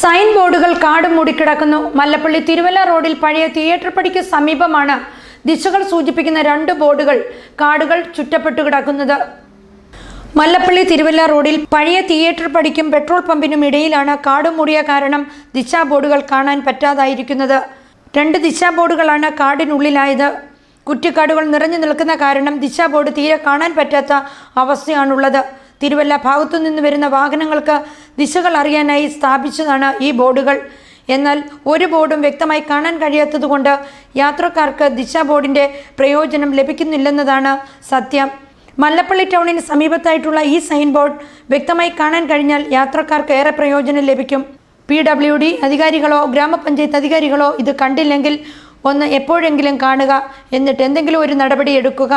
Sign ബോർഡുകൾ കാട് മൂടിക്കിടക്കുന്നു മല്ലപ്പള്ളി തിരുവല്ല റോഡിൽ പഴയ തിയേറ്റർ പടിക്ക് സമീപമാണ് ദിശകൾ സൂചിപ്പിക്കുന്ന രണ്ട് ബോർഡുകൾ കാടുകൾ ചുറ്റപ്പെട്ടു കിടക്കുന്നത്. മല്ലപ്പള്ളി തിരുവല്ല റോഡിൽ പഴയ തിയേറ്റർ പടിക്കും പെട്രോൾ പമ്പിനും ഇടയിലാണ് കാട് മൂടിയ കാരണം ദിശാ ബോർഡുകൾ കാണാൻ പറ്റാതായിരിക്കുന്നത്. രണ്ട് ദിശാ ബോർഡുകളാണ് കാടിനുള്ളിലായത്. കുറ്റിക്കാടുകൾ നിറഞ്ഞു നിൽക്കുന്ന കാരണം ദിശാ ബോർഡ് തീരെ കാണാൻ പറ്റാത്ത അവസ്ഥയാണുള്ളത്. തിരുവല്ല ഭാഗത്തു നിന്ന് വരുന്ന വാഹനങ്ങൾക്ക് ദിശകൾ അറിയാനായി സ്ഥാപിച്ചതാണ് ഈ ബോർഡുകൾ. എന്നാൽ ഒരു ബോർഡും വ്യക്തമായി കാണാൻ കഴിയാത്തതുകൊണ്ട് യാത്രക്കാർക്ക് ദിശാ ബോർഡിന്റെ പ്രയോജനം ലഭിക്കുന്നില്ലെന്നതാണ് സത്യം. മല്ലപ്പള്ളി ടൗണിന് സമീപത്തായിട്ടുള്ള ഈ സൈൻ ബോർഡ് വ്യക്തമായി കാണാൻ കഴിഞ്ഞാൽ യാത്രക്കാർക്ക് ഏറെ പ്രയോജനം ലഭിക്കും. പി ഡബ്ല്യു ഡി അധികാരികളോ ഗ്രാമപഞ്ചായത്ത് അധികാരികളോ ഇത് കണ്ടില്ലെങ്കിൽ ഒന്ന് എപ്പോഴെങ്കിലും കാണുക. എന്നിട്ട് എന്തെങ്കിലും ഒരു നടപടി എടുക്കുക.